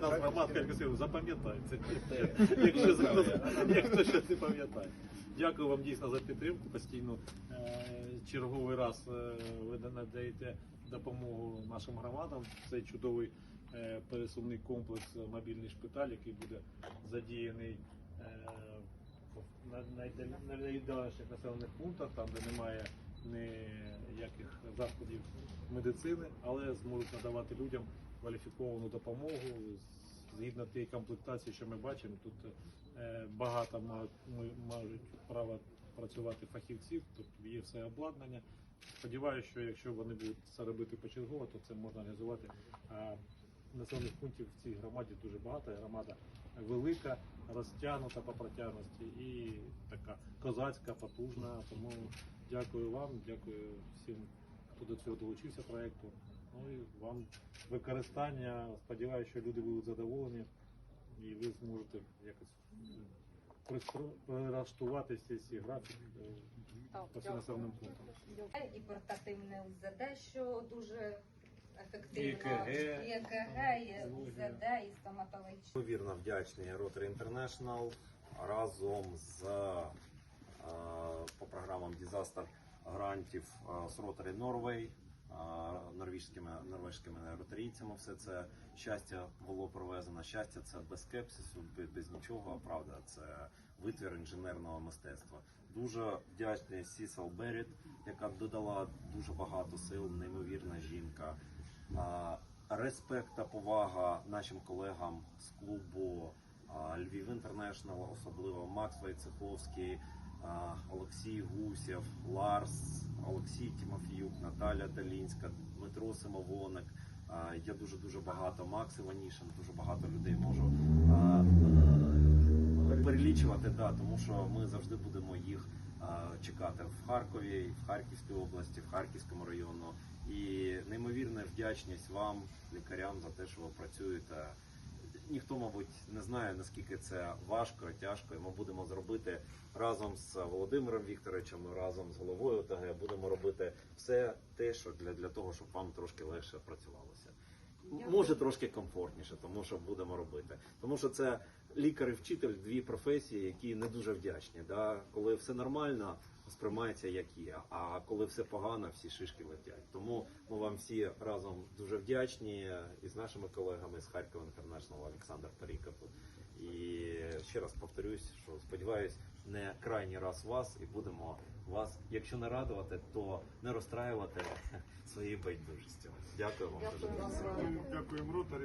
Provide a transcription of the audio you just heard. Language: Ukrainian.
Нас громадська якось запам'ятається. Якщо як хто щось не пам'ятає. Дякую вам дійсно за підтримку. Постійно Е, черговий раз е, ви надаєте допомогу нашим громадам. Це чудовий е, пересувний комплекс мобільний шпиталь, який буде задіяний в на- найдаль- на найдальших населених пунктах, там де немає ніяких закладів медицини, але зможуть надавати людям кваліфіковану допомогу згідно тієї комплектації, що ми бачимо. Тут е, багато мають, право працювати фахівців, тут є все обладнання. Сподіваюся, що якщо вони будуть це робити почергово, то це можна реалізувати. Населених пунктів в цій громаді дуже багато. Громада велика, розтягнута по протяжності і така козацька, потужна. Тому дякую вам, дякую всім, хто до цього долучився проекту. Ну і вам використання. Сподіваюся, що люди будуть задоволені і ви зможете якось пристро- прилаштуватися ці графік е, по населеним пунктам. і портативне УЗД, що дуже ефективно. І ЕКГ. і ЕКГ, і УЗД, і стоматологічне. Неймовірно вдячний Rotary International разом з по програмам Disaster грантів е, з Rotary Norway, е, норвежськими норвежськими ротарійцями. Все це щастя було провезено. Щастя, це без скепсису, без, нічого. А правда, це витвір інженерного мистецтва. Дуже вдячний Сісел Беріт, яка додала дуже багато сил, неймовірна жінка. Респект та повага нашим колегам з клубу Львів Інтернешнл, особливо Макс Войцеховський, а, Олексій Гусєв, Ларс, Олексій Тимофіюк, Наталя Далінська, Дмитро Симовоник. Я дуже дуже багато Макс Іванішин, дуже багато людей можу е, перелічувати, да, тому що ми завжди будемо їх чекати в Харкові, в Харківській області, в Харківському району. І неймовірна вдячність вам, лікарям, за те, що ви працюєте. Ніхто, мабуть, не знає, наскільки це важко, тяжко, і ми будемо зробити разом з Володимиром Вікторовичем, разом з головою ОТГ, будемо робити все те, що для, для того, щоб вам трошки легше працювалося. Може трошки комфортніше, тому що будемо робити. Тому що це лікар і вчитель дві професії, які не дуже вдячні. Да? Коли все нормально, сприймається як є. А коли все погано, всі шишки летять. Тому ми вам всі разом дуже вдячні і з нашими колегами з Харкова Інтернешнл Олександр Паріков. І ще раз повторюсь, що сподіваюсь, не крайній раз вас і будемо вас, якщо не радувати, то не розстраювати своєю байдужістю. Дякую вам дуже. Дякую. Дякуємо ротарі.